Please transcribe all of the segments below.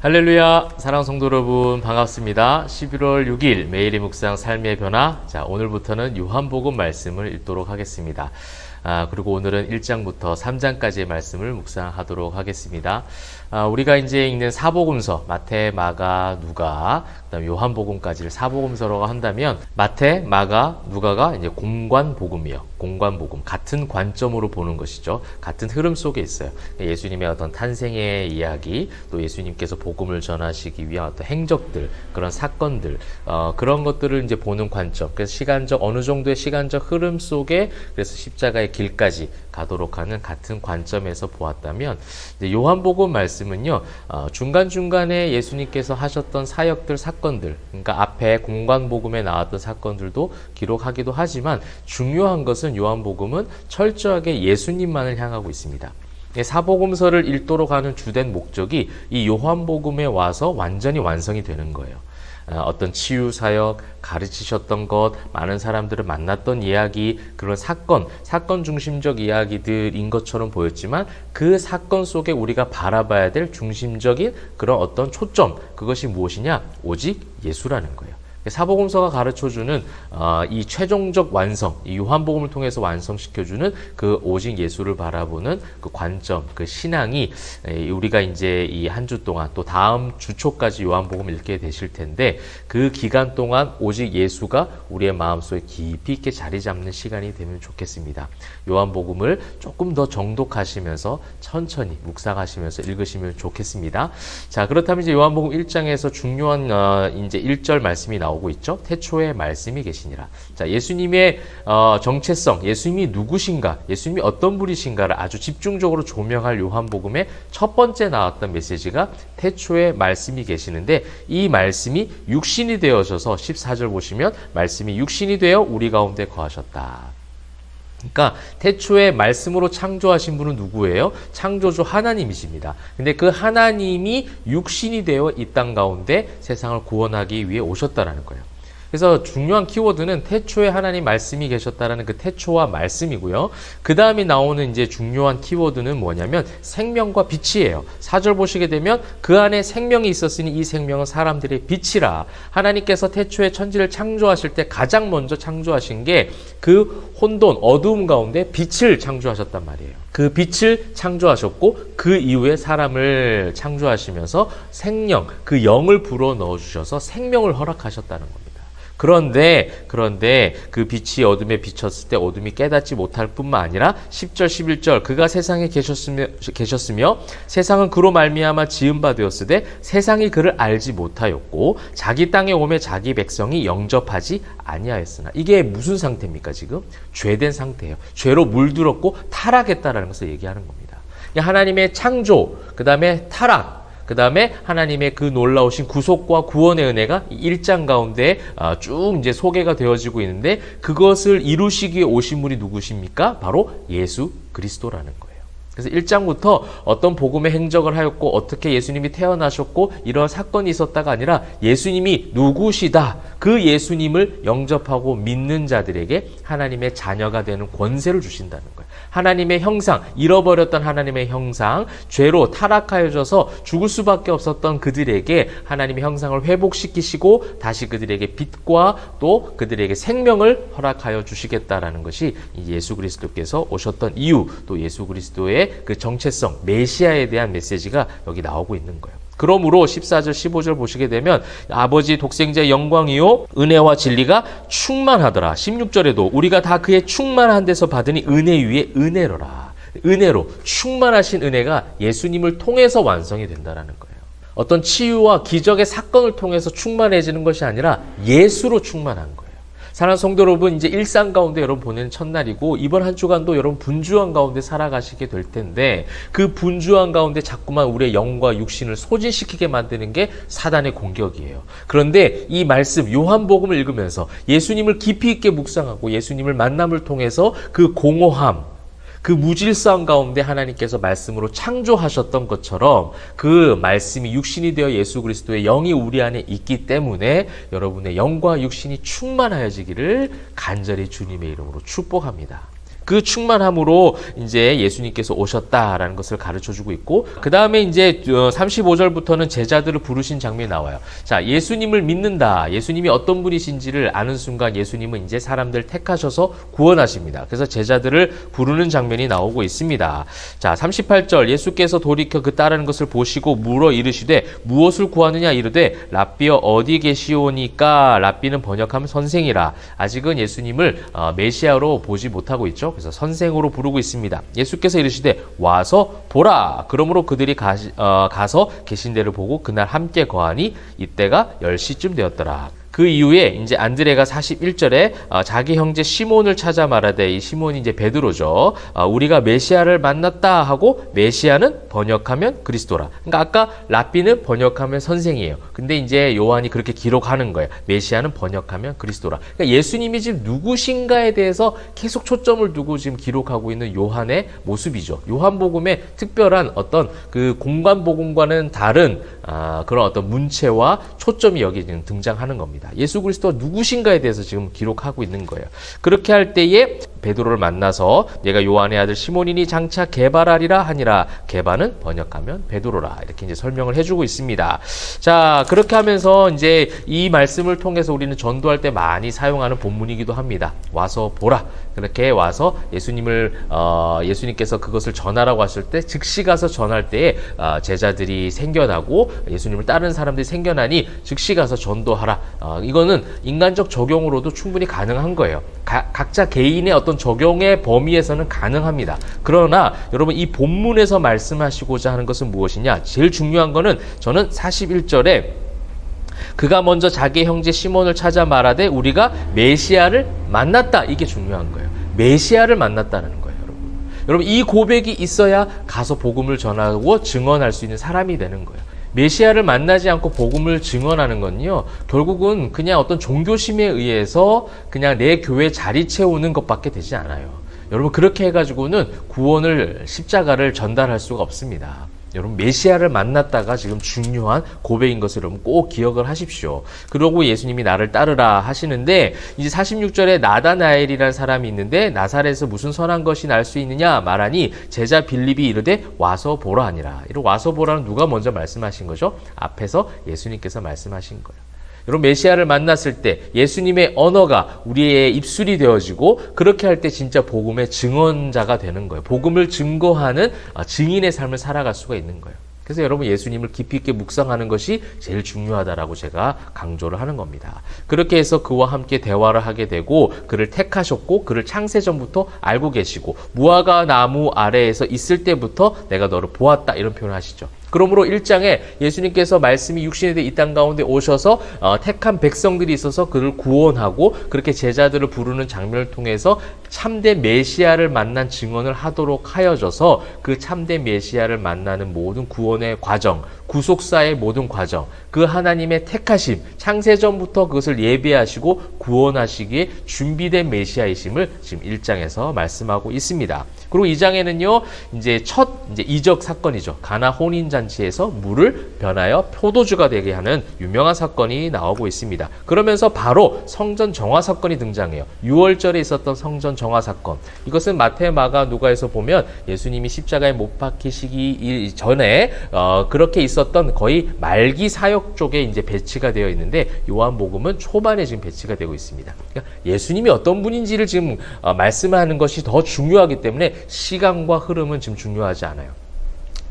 할렐루야 사랑 성도 여러분 반갑습니다. 11월 6일 매일의 묵상 삶의 변화 자 오늘부터는 요한복음 말씀을 읽도록 하겠습니다. 아, 그리고 오늘은 1장부터 3장까지의 말씀을 묵상하도록 하겠습니다. 아, 우리가 이제 읽는 사복음서 마태, 마가, 누가, 그다음 요한복음까지를 사복음서라고 한다면 마태, 마가, 누가가 이제 공관복음이요. 공관복음 같은 관점으로 보는 것이죠. 같은 흐름 속에 있어요. 예수님의 어떤 탄생의 이야기, 또 예수님께서 복음을 전하시기 위한 어떤 행적들, 그런 사건들, 어, 그런 것들을 이제 보는 관점. 그래서 시간적 어느 정도의 시간적 흐름 속에 그래서 십자가의 길까지 가도록 하는 같은 관점에서 보았다면 요한복음 말씀은요 어, 중간 중간에 예수님께서 하셨던 사역들 사건들 그러니까 앞에 공관복음에 나왔던 사건들도 기록하기도 하지만 중요한 것은 요한복음은 철저하게 예수님만을 향하고 있습니다. 사복음서를 읽도록 하는 주된 목적이 이 요한복음에 와서 완전히 완성이 되는 거예요. 어, 어떤 치유 사역, 가르치셨던 것, 많은 사람들을 만났던 이야기, 그런 사건, 사건 중심적 이야기들인 것처럼 보였지만 그 사건 속에 우리가 바라봐야 될 중심적인 그런 어떤 초점, 그것이 무엇이냐? 오직 예수라는 거예요. 사복음서가 가르쳐주는 어, 이 최종적 완성, 이 요한복음을 통해서 완성시켜주는 그 오직 예수를 바라보는 그 관점, 그 신앙이 우리가 이제 이 한 주 동안 또 다음 주 초까지 요한복음을 읽게 되실 텐데 그 기간 동안 오직 예수가 우리의 마음속에 깊이 있게 자리 잡는 시간이 되면 좋겠습니다. 요한복음을 조금 더 정독하시면서 천천히 묵상하시면서 읽으시면 좋겠습니다. 자, 그렇다면 이제 요한복음 1장에서 중요한 어, 이제 1절 말씀이 나오고 나오고 있죠. 태초에 말씀이 계시니라. 자, 예수님의 어, 정체성, 예수님이 누구신가, 예수님이 어떤 분이신가를 아주 집중적으로 조명할 요한복음의 첫 번째 나왔던 메시지가 태초에 말씀이 계시는데 이 말씀이 육신이 되어져서 14절 보시면 말씀이 육신이 되어 우리 가운데 거하셨다. 그러니까 태초에 말씀으로 창조하신 분은 누구예요? 창조주 하나님이십니다. 근데 그 하나님이 육신이 되어 이 땅 가운데 세상을 구원하기 위해 오셨다라는 거예요. 그래서 중요한 키워드는 태초에 하나님 말씀이 계셨다라는 그 태초와 말씀이고요. 그 다음에 나오는 이제 중요한 키워드는 뭐냐면 생명과 빛이에요. 사절 보시게 되면 그 안에 생명이 있었으니 이 생명은 사람들의 빛이라. 하나님께서 태초에 천지를 창조하실 때 가장 먼저 창조하신 게 그 혼돈, 어두움 가운데 빛을 창조하셨단 말이에요. 그 빛을 창조하셨고 그 이후에 사람을 창조하시면서 생명, 그 영을 불어 넣어 주셔서 생명을 허락하셨다는 겁니다. 그런데 그런데 그 빛이 어둠에 비쳤을 때 어둠이 깨닫지 못할 뿐만 아니라 10절 11절 그가 세상에 계셨으며 계셨으며 세상은 그로 말미암아 지은 바 되었으되 세상이 그를 알지 못하였고 자기 땅에 오매 자기 백성이 영접하지 아니하였으나 이게 무슨 상태입니까 지금 죄된 상태예요. 죄로 물들었고 타락했다라는 것을 얘기하는 겁니다. 하나님의 창조 그다음에 타락 그 다음에 하나님의 그 놀라우신 구속과 구원의 은혜가 1장 가운데 아, 쭉 이제 소개가 되어지고 있는데 그것을 이루시기에 오신 분이 누구십니까? 바로 예수 그리스도라는 거예요. 그래서 1장부터 어떤 복음의 행적을 하였고 어떻게 예수님이 태어나셨고 이런 사건이 있었다가 아니라 예수님이 누구시다. 그 예수님을 영접하고 믿는 자들에게 하나님의 자녀가 되는 권세를 주신다는 거예요. 하나님의 형상, 잃어버렸던 하나님의 형상, 죄로 타락하여져서 죽을 수밖에 없었던 그들에게 하나님의 형상을 회복시키시고 다시 그들에게 빛과 또 그들에게 생명을 허락하여 주시겠다라는 것이 예수 그리스도께서 오셨던 이유, 또 예수 그리스도의 그 정체성, 메시아에 대한 메시지가 여기 나오고 있는 거예요. 그러므로 14절, 15절 보시게 되면 아버지 독생자의 영광이요 은혜와 진리가 충만하더라. 16절에도 우리가 다 그의 충만한 데서 받으니 은혜 위에 은혜로라. 은혜로 충만하신 은혜가 예수님을 통해서 완성이 된다라는 거예요. 어떤 치유와 기적의 사건을 통해서 충만해지는 것이 아니라 예수로 충만한 거예요. 사랑하는 성도 여러분, 이제 일상 가운데 여러분 보내는 첫날이고, 이번 한 주간도 여러분 분주한 가운데 살아가시게 될 텐데, 그 분주한 가운데 자꾸만 우리의 영과 육신을 소진시키게 만드는 게 사단의 공격이에요. 그런데 이 말씀, 요한복음을 읽으면서 예수님을 깊이 있게 묵상하고 예수님을 만남을 통해서 그 공허함, 그 무질서한 가운데 하나님께서 말씀으로 창조하셨던 것처럼 그 말씀이 육신이 되어 예수 그리스도의 영이 우리 안에 있기 때문에 여러분의 영과 육신이 충만하여지기를 간절히 주님의 이름으로 축복합니다. 그 충만함으로 이제 예수님께서 오셨다라는 것을 가르쳐 주고 있고 그 다음에 이제 35절부터는 제자들을 부르신 장면이 나와요. 자, 예수님을 믿는다. 예수님이 어떤 분이신지를 아는 순간 예수님은 이제 사람들 택하셔서 구원하십니다. 그래서 제자들을 부르는 장면이 나오고 있습니다. 자, 38절 예수께서 돌이켜 그 따르는 것을 보시고 물어 이르시되 무엇을 구하느냐 이르되 랍비여 어디 계시오니까 랍비는 번역하면 선생이라 아직은 예수님을 어, 메시아로 보지 못하고 있죠. 그래서 선생으로 부르고 있습니다. 예수께서 이르시되 와서 보라. 그러므로 그들이 가시, 어, 가서 계신 데를 보고 그날 함께 거하니 이때가 10시쯤 되었더라. 그 이후에 이제 안드레가 41절에 어, 자기 형제 시몬을 찾아 말하되 이 시몬이 이제 베드로죠. 어, 우리가 메시아를 만났다 하고 메시아는 번역하면 그리스도라. 그러니까 아까 라비는 번역하면 선생이에요. 근데 이제 요한이 그렇게 기록하는 거예요. 메시아는 번역하면 그리스도라. 그러니까 예수님이 지금 누구신가에 대해서 계속 초점을 두고 지금 기록하고 있는 요한의 모습이죠. 요한복음의 특별한 어떤 그 공간 복음과는 다른 아, 그런 어떤 문체와 초점이 여기 지금 등장하는 겁니다. 예수 그리스도가 누구신가에 대해서 지금 기록하고 있는 거예요. 그렇게 할 때에 베드로를 만나서 내가 요한의 아들 시몬이니 장차 개발하리라 하니라 개발은 번역하면 베드로라 이렇게 이제 설명을 해주고 있습니다. 자 그렇게 하면서 이제 이 말씀을 통해서 우리는 전도할 때 많이 사용하는 본문이기도 합니다. 와서 보라 그렇게 와서 예수님을 어, 예수님께서 그것을 전하라고 하실 때 즉시 가서 전할 때에 어, 제자들이 생겨나고 예수님을 따르는 사람들이 생겨나니 즉시 가서 전도하라. 어, 이거는 인간적 적용으로도 충분히 가능한 거예요. 가, 각자 개인의 어떤 적용의 범위에서는 가능합니다. 그러나 여러분 이 본문에서 말씀하시고자 하는 것은 무엇이냐? 제일 중요한 거는 저는 41절에 그가 먼저 자기 형제 시몬을 찾아 말하되 우리가 메시아를 만났다. 이게 중요한 거예요. 메시아를 만났다는 거예요, 여러분. 여러분 이 고백이 있어야 가서 복음을 전하고 증언할 수 있는 사람이 되는 거예요. 메시아를 만나지 않고 복음을 증언하는 건요, 결국은 그냥 어떤 종교심에 의해서 그냥 내 교회 자리 채우는 것밖에 되지 않아요. 여러분, 그렇게 해가지고는 구원을, 십자가를 전달할 수가 없습니다. 여러분 메시아를 만났다가 지금 중요한 고백인 것을 여러분 꼭 기억을 하십시오. 그러고 예수님이 나를 따르라 하시는데 이제 46절에 나다나엘이라는 사람이 있는데 나사렛에서 무슨 선한 것이 날 수 있느냐 말하니 제자 빌립이 이르되 와서 보라 하니라. 이런 와서 보라는 누가 먼저 말씀하신 거죠? 앞에서 예수님께서 말씀하신 거예요. 여러분 메시아를 만났을 때 예수님의 언어가 우리의 입술이 되어지고 그렇게 할 때 진짜 복음의 증언자가 되는 거예요. 복음을 증거하는 어, 증인의 삶을 살아갈 수가 있는 거예요. 그래서 여러분 예수님을 깊이 있게 묵상하는 것이 제일 중요하다라고 제가 강조를 하는 겁니다. 그렇게 해서 그와 함께 대화를 하게 되고 그를 택하셨고 그를 창세전부터 알고 계시고 무화과 나무 아래에서 있을 때부터 내가 너를 보았다 이런 표현을 하시죠. 그러므로 1장에 예수님께서 말씀이 육신에 대해 이 땅 가운데 오셔서 어, 택한 백성들이 있어서 그를 구원하고 그렇게 제자들을 부르는 장면을 통해서 참된 메시아를 만난 증언을 하도록 하여져서 그 참된 메시아를 만나는 모든 구원의 과정, 구속사의 모든 과정, 그 하나님의 택하심, 창세전부터 그것을 예배하시고 구원하시기에 준비된 메시아이심을 지금 1장에서 말씀하고 있습니다. 그리고 2장에는요, 이제 첫 이제 이적 사건이죠. 가나 혼인 잔치에서 물을 변하여 포도주가 되게 하는 유명한 사건이 나오고 있습니다. 그러면서 바로 성전 정화 사건이 등장해요. 6월절에 있었던 성전 정화 사건. 이것은 마태, 마가, 누가에서 보면 예수님이 십자가에 못 박히시기 전에 어, 그렇게 있었던 거의 말기 사역 쪽에 이제 배치가 되어 있는데 요한복음은 초반에 지금 배치가 되고 있습니다. 그러니까 예수님이 어떤 분인지를 지금 어, 말씀하는 것이 더 중요하기 때문에 시간과 흐름은 지금 중요하지 않아요.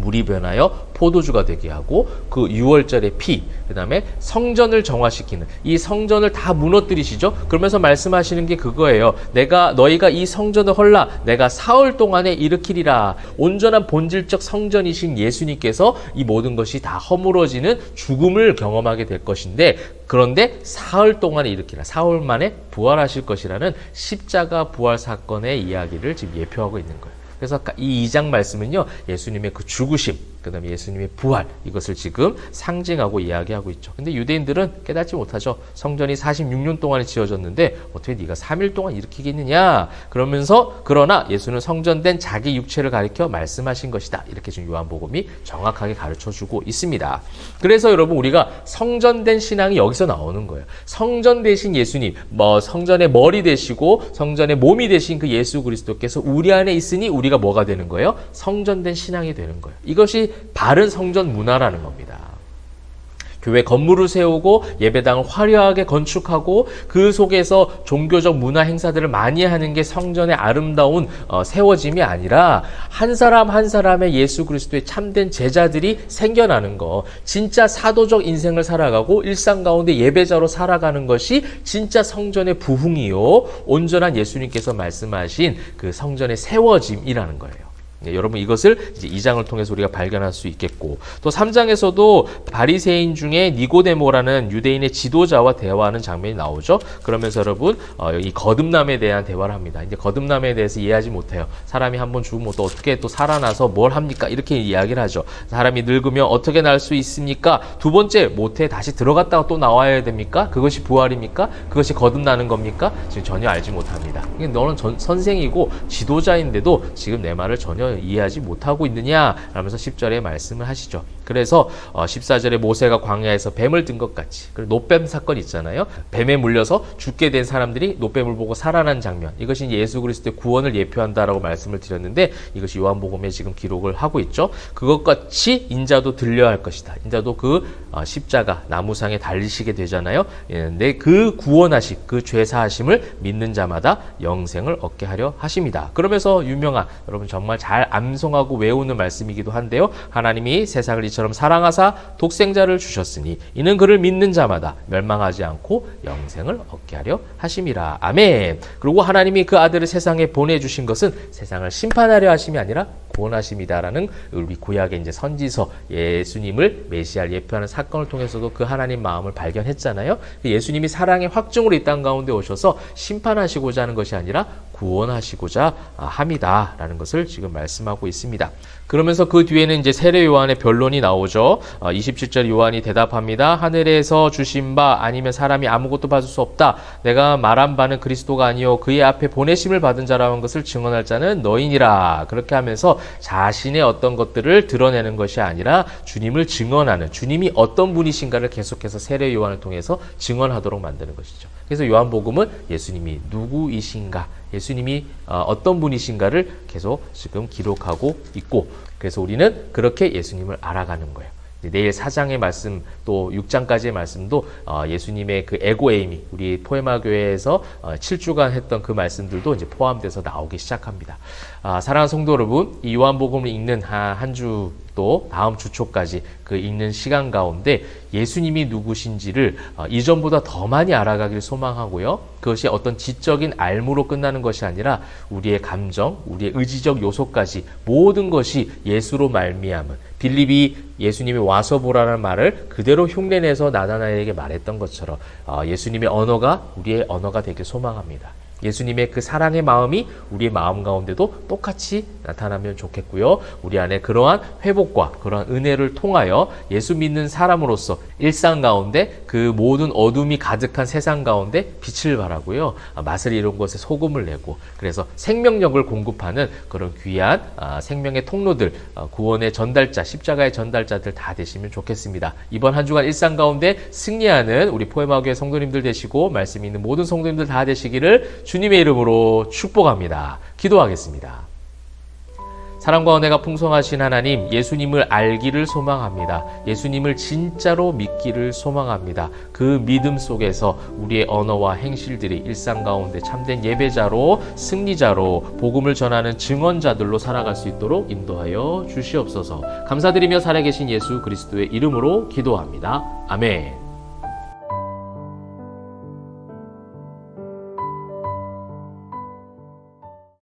물이 변하여 포도주가 되게 하고 그 6월절의 피, 그 다음에 성전을 정화시키는 이 성전을 다 무너뜨리시죠. 그러면서 말씀하시는 게 그거예요. 내가 너희가 이 성전을 헐라 내가 사흘 동안에 일으키리라. 온전한 본질적 성전이신 예수님께서 이 모든 것이 다 허물어지는 죽음을 경험하게 될 것인데 그런데 사흘 동안에 일으키라. 사흘 만에 부활하실 것이라는 십자가 부활 사건의 이야기를 지금 예표하고 있는 거예요. 그래서 이 2장 말씀은요, 예수님의 그 죽으심, 그 다음에 예수님의 부활, 이것을 지금 상징하고 이야기하고 있죠. 근데 유대인들은 깨닫지 못하죠. 성전이 46년 동안에 지어졌는데 어떻게 네가 3일 동안 일으키겠느냐? 그러면서 그러나 예수는 성전된 자기 육체를 가리켜 말씀하신 것이다. 이렇게 지금 요한복음이 정확하게 가르쳐 주고 있습니다. 그래서 여러분 우리가 성전된 신앙이 여기서 나오는 거예요. 성전 대신 예수님, 뭐 성전의 머리 되시고 성전의 몸이 되신 그 예수 그리스도께서 우리 안에 있으니 우리가 뭐가 되는 거예요? 성전된 신앙이 되는 거예요. 이것이 바른 성전 문화라는 겁니다. 교회 건물을 세우고 예배당을 화려하게 건축하고 그 속에서 종교적 문화 행사들을 많이 하는 게 성전의 아름다운 어, 세워짐이 아니라 한 사람 한 사람의 예수 그리스도의 참된 제자들이 생겨나는 거 진짜 사도적 인생을 살아가고 일상 가운데 예배자로 살아가는 것이 진짜 성전의 부흥이요 온전한 예수님께서 말씀하신 그 성전의 세워짐이라는 거예요. 네, 여러분 이것을 이제 2장을 통해서 우리가 발견할 수 있겠고 또 3장에서도 바리새인 중에 니고데모라는 유대인의 지도자와 대화하는 장면이 나오죠. 그러면서 여러분 어, 이 거듭남에 대한 대화를 합니다. 이제 거듭남에 대해서 이해하지 못해요. 사람이 한 번 죽으면 또 어떻게 또 살아나서 뭘 합니까? 이렇게 이야기를 하죠. 사람이 늙으면 어떻게 날 수 있습니까? 두 번째 모태에 다시 들어갔다가 또 나와야 됩니까? 그것이 부활입니까? 그것이 거듭나는 겁니까? 지금 전혀 알지 못합니다. 너는 전, 선생이고 지도자인데도 지금 내 말을 전혀 이해하지 못하고 있느냐? 라면서 10절에 말씀을 하시죠. 그래서 어, 14절에 모세가 광야에서 뱀을 든 것 같이 그 노뱀 사건 있잖아요. 뱀에 물려서 죽게 된 사람들이 노뱀을 보고 살아난 장면. 이것이 예수 그리스도의 구원을 예표한다라고 말씀을 드렸는데 이것이 요한복음에 지금 기록을 하고 있죠. 그것 같이 인자도 들려야 할 것이다. 인자도 그 어, 십자가 나무상에 달리시게 되잖아요. 내 그 구원하심, 그 죄사하심을 믿는 자마다 영생을 얻게 하려 하십니다. 그러면서 유명한 여러분 정말 잘 암송하고 외우는 말씀이기도 한데요. 하나님이 세상을 이처럼 사랑하사 독생자를 주셨으니 이는 그를 믿는 자마다 멸망하지 않고 영생을 얻게 하려 하심이라. 아멘. 그리고 하나님이 그 아들을 세상에 보내주신 것은 세상을 심판하려 하심이 아니라 구원하심이다라는 우리 구약의 이제 선지서 예수님을 메시아를 예표하는 사건을 통해서도 그 하나님 마음을 발견했잖아요. 예수님이 사랑의 확증으로 이 땅 가운데 오셔서 심판하시고자 하는 것이 아니라 구원하시고자 함이다라는 것을 지금 말씀하고 있습니다. 그러면서 그 뒤에는 이제 세례 요한의 변론이 나오죠. 27절 요한이 대답합니다. 하늘에서 주신 바 아니면 사람이 아무것도 받을 수 없다. 내가 말한 바는 그리스도가 아니요 그의 앞에 보내심을 받은 자라는 것을 증언할 자는 너희니라. 그렇게 하면서 자신의 어떤 것들을 드러내는 것이 아니라 주님을 증언하는 주님이 어떤 분이신가를 계속해서 세례 요한을 통해서 증언하도록 만드는 것이죠. 그래서 요한복음은 예수님이 누구이신가 예수 님이 어떤 분이신가를 계속 지금 기록하고 있고 그래서 우리는 그렇게 예수님을 알아가는 거예요. 내일 4장의 말씀 또 6장까지의 말씀도 예수님의 그 에고 에이미 우리 포에마 교회에서 7주간 했던 그 말씀들도 이제 포함돼서 나오기 시작합니다. 아, 사랑하는 성도 여러분, 이 요한복음을 읽는 한 주 또 다음 주 초까지 그 읽는 시간 가운데 예수님이 누구신지를 어, 이전보다 더 많이 알아가길 소망하고요. 그것이 어떤 지적인 알무로 끝나는 것이 아니라 우리의 감정, 우리의 의지적 요소까지 모든 것이 예수로 말미암은 빌립이 예수님이 와서 보라는 말을 그대로 흉내내서 나다나에게 말했던 것처럼 어, 예수님의 언어가 우리의 언어가 되길 소망합니다. 예수님의 그 사랑의 마음이 우리의 마음 가운데도 똑같이 나타나면 좋겠고요. 우리 안에 그러한 회복과 그러한 은혜를 통하여 예수 믿는 사람으로서 일상 가운데 그 모든 어둠이 가득한 세상 가운데 빛을 발하고요. 아, 맛을 이룬 것에 소금을 내고 그래서 생명력을 공급하는 그런 귀한 아, 생명의 통로들, 아, 구원의 전달자, 십자가의 전달자들 다 되시면 좋겠습니다. 이번 한 주간 일상 가운데 승리하는 우리 포에마교회 성도님들 되시고 말씀 있는 모든 성도님들 다 되시기를 주님의 이름으로 축복합니다. 기도하겠습니다. 사랑과 은혜가 풍성하신 하나님, 예수님을 알기를 소망합니다. 예수님을 진짜로 믿기를 소망합니다. 그 믿음 속에서 우리의 언어와 행실들이 일상 가운데 참된 예배자로, 승리자로, 복음을 전하는 증언자들로 살아갈 수 있도록 인도하여 주시옵소서. 감사드리며 살아계신 예수 그리스도의 이름으로 기도합니다. 아멘.